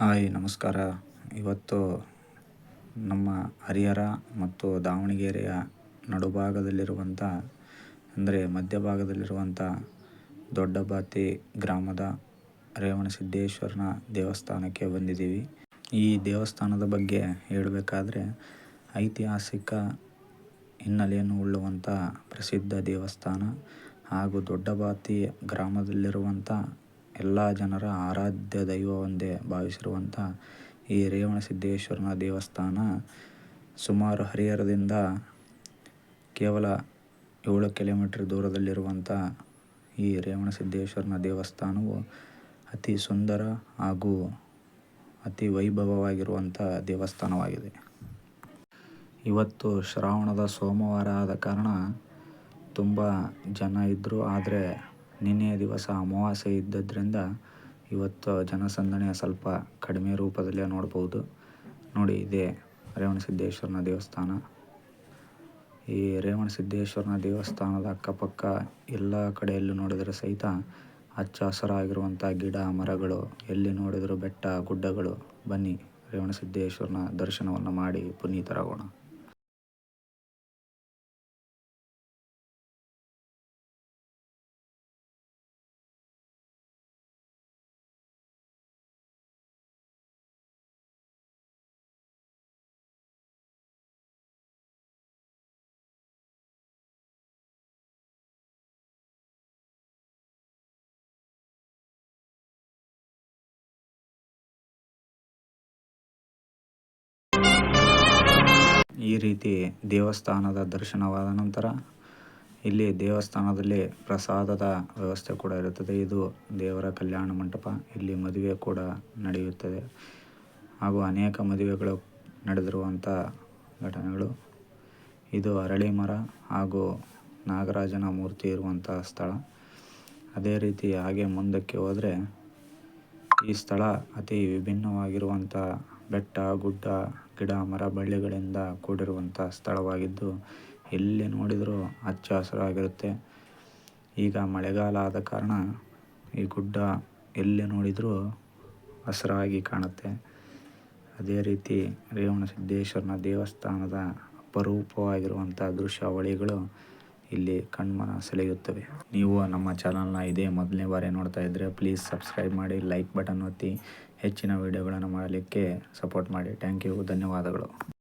Hi, ನಮಸ್ಕಾರ. ಇವತ್ತು ನಮ್ಮ ಹರಿಹರ ಮತ್ತು ದಾವಣಗೆರೆಯ ನಡುಭಾಗದಲ್ಲಿರುವಂಥ, ಅಂದರೆ ಮಧ್ಯಭಾಗದಲ್ಲಿರುವಂಥ ದೊಡ್ಡಬಾತಿ ಗ್ರಾಮದ ರೇವಣಸಿದ್ದೇಶ್ವರನ ದೇವಸ್ಥಾನಕ್ಕೆ ಬಂದಿದ್ದೀವಿ. ಈ ದೇವಸ್ಥಾನದ ಬಗ್ಗೆ ಹೇಳಬೇಕಾದ್ರೆ, ಐತಿಹಾಸಿಕ ಹಿನ್ನೆಲೆಯನ್ನು ಉಳ್ಳುವಂಥ ಪ್ರಸಿದ್ಧ ದೇವಸ್ಥಾನ ಹಾಗೂ ದೊಡ್ಡಬಾತಿ ಗ್ರಾಮದಲ್ಲಿರುವಂಥ ಎಲ್ಲ ಜನರ ಆರಾಧ್ಯ ದೈವವೆಂದೇ ಭಾವಿಸಿರುವಂಥ ಈ ರೇವಣಸಿದ್ದೇಶ್ವರನ ದೇವಸ್ಥಾನ ಸುಮಾರು ಹರಿಹರದಿಂದ ಕೇವಲ ಏಳು ಕಿಲೋಮೀಟ್ರ್ ದೂರದಲ್ಲಿರುವಂಥ ಈ ರೇವಣಸಿದ್ದೇಶ್ವರನ ದೇವಸ್ಥಾನವು ಅತಿ ಸುಂದರ ಹಾಗೂ ಅತಿ ವೈಭವವಾಗಿರುವಂಥ ದೇವಸ್ಥಾನವಾಗಿದೆ. ಇವತ್ತು ಶ್ರಾವಣದ ಸೋಮವಾರ ಆದ ಕಾರಣ ತುಂಬ ಜನ ಇದ್ದರು ಆದರೆ ನಿನ್ನೆಯ ದಿವಸ ಅಮಾವಾಸ್ಯೆ ಇದ್ದದ್ರಿಂದ ಇವತ್ತು ಜನಸಂದಣಿಯ ಸ್ವಲ್ಪ ಕಡಿಮೆ ರೂಪದಲ್ಲಿ ನೋಡ್ಬೋದು. ನೋಡಿ, ಇದೇ ರೇವಣಸಿದ್ದೇಶ್ವರನ ದೇವಸ್ಥಾನ. ಈ ರೇವಣಸಿದ್ದೇಶ್ವರನ ದೇವಸ್ಥಾನದ ಅಕ್ಕಪಕ್ಕ ಎಲ್ಲ ಕಡೆಯಲ್ಲೂ ನೋಡಿದರೆ ಸಹಿತ ಹಚ್ಚ ಹಸಿರಾಗಿರುವಂಥ ಗಿಡ, ಮರಗಳು, ಎಲ್ಲಿ ನೋಡಿದರೂ ಬೆಟ್ಟ, ಗುಡ್ಡಗಳು. ಬನ್ನಿ, ರೇವಣಸಿದ್ದೇಶ್ವರನ ದರ್ಶನವನ್ನು ಮಾಡಿ ಪುನೀತರಾಗೋಣ. ಈ ರೀತಿ ದೇವಸ್ಥಾನದ ದರ್ಶನವಾದ ನಂತರ ಇಲ್ಲಿ ದೇವಸ್ಥಾನದಲ್ಲಿ ಪ್ರಸಾದದ ವ್ಯವಸ್ಥೆ ಕೂಡ ಇರುತ್ತದೆ. ಇದು ದೇವರ ಕಲ್ಯಾಣ ಮಂಟಪ. ಇಲ್ಲಿ ಮದುವೆ ಕೂಡ ನಡೆಯುತ್ತದೆ. ಹಾಗೂ ಅನೇಕ ಮದುವೆಗಳು ನಡೆದಿರುವಂಥ ಘಟನೆಗಳು. ಇದು ಅರಳಿ ಮರ ಹಾಗೂ ನಾಗರಾಜನ ಮೂರ್ತಿ ಇರುವಂಥ ಸ್ಥಳ. ಅದೇ ರೀತಿ ಹಾಗೆ ಮುಂದಕ್ಕೆ ಹೋದರೆ ಈ ಸ್ಥಳ ಅತಿ ವಿಭಿನ್ನವಾಗಿರುವಂಥ ಬೆಟ್ಟ, ಗುಡ್ಡ, ಗಿಡ, ಮರ ಬಳ್ಳಿಗಳಿಂದ ಕೂಡಿರುವಂಥ ಸ್ಥಳವಾಗಿದ್ದು ಎಲ್ಲಿ ನೋಡಿದರೂ ಹಚ್ಚ ಹಸಿರಾಗಿರುತ್ತೆ. ಈಗ ಮಳೆಗಾಲ ಆದ ಕಾರಣ ಈ ಗುಡ್ಡ ಎಲ್ಲಿ ನೋಡಿದರೂ ಹಸಿರಾಗಿ ಕಾಣುತ್ತೆ. ಅದೇ ರೀತಿ ರೇವಣಸಿದ್ದೇಶ್ವರನ ದೇವಸ್ಥಾನದ ಅಪರೂಪವಾಗಿರುವಂಥ ದೃಶ್ಯಾವಳಿಗಳು ಇಲ್ಲಿ ಕಣ್ಮನ ಸೆಳೆಯುತ್ತವೆ. ನೀವು ನಮ್ಮ ಚಾನಲ್ನ ಇದೇ ಮೊದಲನೇ ಬಾರಿ ನೋಡ್ತಾ ಇದ್ದರೆ ಪ್ಲೀಸ್ ಸಬ್ಸ್ಕ್ರೈಬ್ ಮಾಡಿ, ಲೈಕ್ ಬಟನ್ ಒತ್ತಿ ಹೆಚ್ಚಿನ ವೀಡಿಯೋಗಳನ್ನು ಮಾಡಲಿಕ್ಕೆ ಸಪೋರ್ಟ್ ಮಾಡಿ. ಥ್ಯಾಂಕ್ ಯು ಧನ್ಯವಾದಗಳು.